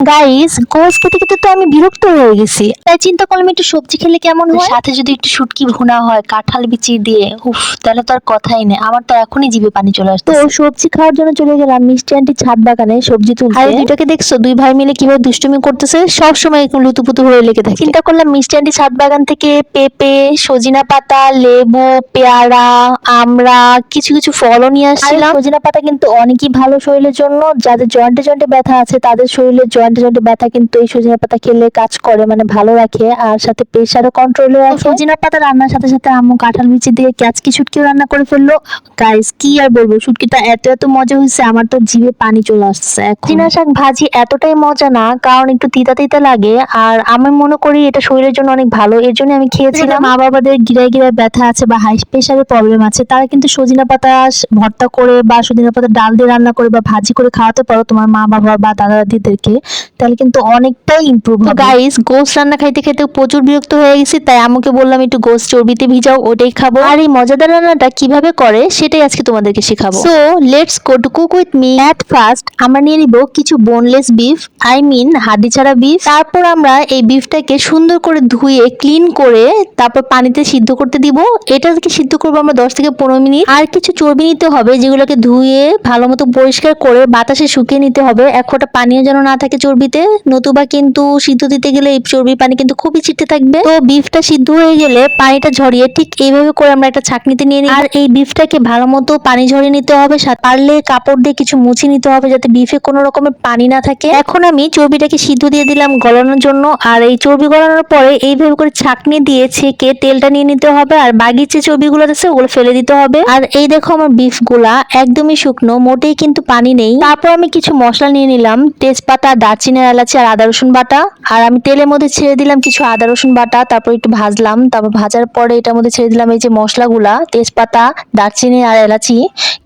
Guys গোস খেতে খেতে তো আমি বিরক্ত হয়ে গেছি। তাই চিন্তা করলাম একটু সবজি খেলে কেমন হয়? সাথে যদি একটু শুটকি ভুনা হয় কাঁঠাল বিচি দিয়ে উফ তাহলে তো আর কথাই নেই। আমার তো এখনই জিভে পানি চলে আসতো সবজি খাওয়ার জন্য চলে গেলাম মিষ্টি আন্টি ছাদ বাগানে সবজি তুলতে। আর দুইটাকে দেখছ? দুই ভাই মিলে কীভাবে দুষ্টুমি করতেছে? সব সময় এরকম লুতুপুতু হয়ে লেগে থাকে। চিন্তা করলাম মিষ্টি আন্টি ছাদ বাগান থেকে পেঁপে সজিনা পাতা লেবু পেয়ারা আমরা কিছু কিছু ফলও নিয়ে আসছিলাম। সজিনা পাতা কিন্তু অনেকই ভালো শরীরের জন্য। যাদের জয়েন্টে জয়েন্টে ব্যথা আছে তাদের শরীরে জয়েন্টে জয়েন্টে ব্যথা কিন্তু এই সজিনা পাতা খেলে কাজ করে মানে ভালো রাখে। আর সাথে প্রেশারও কন্ট্রোলে রাখে। সজিনা পাতা রান্নার সাথে সাথে আম্মু কাঁঠাল বিচি দিয়ে ক্যাচকি শুটকিও রান্না করে ফেলল? গাইস কি আর বলব শুটকিটা এত এত মজা হয়েছে আমার তো জিভে পানি চলে আসছে চিনা শাক ভাজি এতটাই মজা না কারণ একটু তিতা তিতা লাগে। আর আমি মনে করি এটা শরীরের জন্য অনেক ভালো এর জন্য আমি খেয়েছিলাম। মা বাবাদের গিরায় গিরায় ব্যথা আছে বা হাই প্রেশারের প্রবলেম আছে তারা কিন্তু সজিনা পাতা ভর্তা করে বা সজিনা পাতা ডাল দিয়ে রান্না করে বা ভাজি করে খাওয়াতে পারো তোমার মা বাবা বা দাদা দাদিদেরকে তাহলে কিন্তু অনেকটাই ইমপ্রুভ হবে। গাইস গোস রান্না খাইতে খাইতে প্রচুর বিরক্ত হয়ে গেছি তাই আমাকে বললাম একটু গোস চর্বিতে ভিজাও ওটাই খাব। আর এই মজাদার রান্নাটা কীভাবে করে সেটাই আজকে তোমাদেরকে শেখাবো। So let's go to cook with me at first আমরা নিয়ে নিব কিছু বোনলেস বিফ আই মিন হাড্ডি ছাড়া বিফ তারপর আমরা এই বিফটাকে সুন্দর করে ধুয়ে ক্লিন করে তারপর পানিতে সিদ্ধ করতে দিব। এটাকে সিদ্ধ করব আমরা দশ থেকে পনেরো মিনিট। আর কিছু চর্বি নিতে হবে যেগুলোকে ধুয়ে ভালো মতো পরিষ্কার করে বাতাসে শুকিয়ে নিতে হবে। এক ফোঁটা পানিও যেন না থাকে চর্বিতে, নতুবা কিন্তু সিদ্ধ দিতে গেলে এই চর্বি পানি কিন্তু খুবই চিটে থাকবে। তো বিফটা সিদ্ধ হয়ে গেলে পানিটা ঝরিয়ে ঠিক এইভাবে করে আমরা একটা ছাকনিতে নিয়ে নিই আর এই বিফটাকে ভালো মতো পানি ঝরিয়ে নিতে হবে পারলে কাপড় দিয়ে কিছু মুছে নিতে হবে যাতে বিফে কোনো রকমের পানি না থাকে। এখন আমি চর্বিটাকে সিদ্ধ দিয়ে দিলাম গলানোর জন্য। আর এই চর্বি গলানোর পরে এইভাবে করে ছাকনি দিয়ে ছেঁকে তেলটা নিয়ে নিতে হবে। আর বাগির যে চর্বিগুলো আছে, ওগুলো ফেলে দিতে হবে। আর এই দেখো আমার বিফগুলা একদমই শুকনো, মোটেই কিন্তু পানি নেই। তারপর আমি কিছু মশলা নিয়ে নিলাম, তেজপাতা দারচিনি এলাচি আর আদা রসুন বাটা। আর আমি তেলের মধ্যে ছেড়ে দিলাম কিছু আদা রসুন বাটা, তারপর একটু ভাজলাম। তারপর ভাজার পরে এটার মধ্যে ছেড়ে দিলাম এই যে মশলাগুলা, তেজপাতা, দারচিনি আর এলাচি।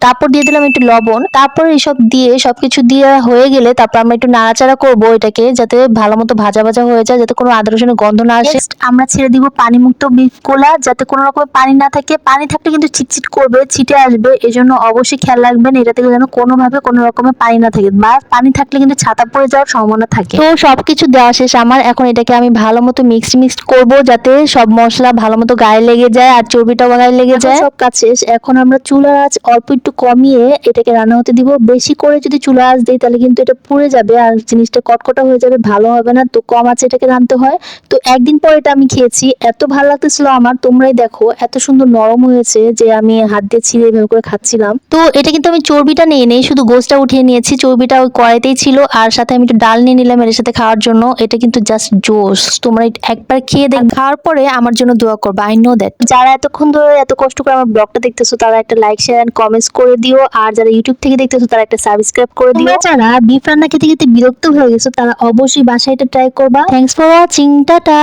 তারপর দিয়ে দিলাম একটু লবণ। তারপর এইসব দিয়ে, সবকিছু দিয়ে হয়ে গেলে তারপর আমরা একটু নাড়াচাড়া করব এটাকে, যাতে ভালো মতো ভাজা ভাজা হয়ে যায়, যাতে কোনো আদা রসুনের গন্ধ না আসে। আমরা ছেড়ে দিব পানি মুক্ত বিফগুলা যাতে কোনো রকম পানি না থাকে। পানি থাকলে কিন্তু চিটচিট করবে, ছিটে আসবে। এজন্য অবশ্যই খেয়াল রাখবেন এটা থেকে যেন কোনোভাবে কোনো রকমের পানি না থাকে। বা পানি থাকলে কিন্তু ছাতা পড়ে যাওয়ার সম্ভাবনা থাকে। তো সবকিছু দেওয়া শেষ। আমার এখন এটাকে আমি ভালো মতো মিক্সড মিক্সড করব যাতে সব মশলা ভালো মতো গায়ে লেগে যায় আর চর্বিটাও গায়ে লেগে যায়। সব কাজ শেষ। এখন আমরা চুলার আঁচ অল্প একটু কমিয়ে এটাকে রান্না হতে দিব। বেশি করে যদি চুলা আঁচ দিই তাহলে কিন্তু এটা পুড়ে যাবে আর জিনিসটা কটকটা হয়ে যাবে ভালো হবে না। তো কম আছে এটাকে রানতে হয়। তো একদিন পর এটা আমি খেয়েছি। এত ভালো লাগতেছিল আমার। তোমরাই দেখো এত সুন্দর নরম হয়েছে যে আমি হাত দিয়ে ছিঁড়ে এভাবে করে খাচ্ছিলাম। তো এটা কিন্তু আমি চর্বিটা নিয়ে নেই শুধু গোসটা উঠিয়ে নিয়েছি। চর্বিটা ওই কড়াইতেই ছিল। আর সাথে আমি একটু ডাল নিয়ে নিলাম এর সাথে খাওয়ার জন্য, এটা কিন্তু জাস্ট জোস তোমরা একবার খেয়ে দেখ খাওয়ার পরে আমার জন্য দোয়া করবে আই নো দ্যাট যারা এতক্ষণ ধরে এত কষ্ট করে আমার ব্লগটা দেখতেছো, তারা একটা লাইক শেয়ার এন্ড কমেন্টস করে দিও। আর যারা ইউটিউব থেকে দেখতেছো, তারা একটা সাবস্ক্রাইব করে দিও। যারা বিফ রান্না খেতে খেতে বিরক্ত হয়ে গেছো, তারা অবশ্যই বাসায় এটা ট্রাই করবা। Thanks for watching tata!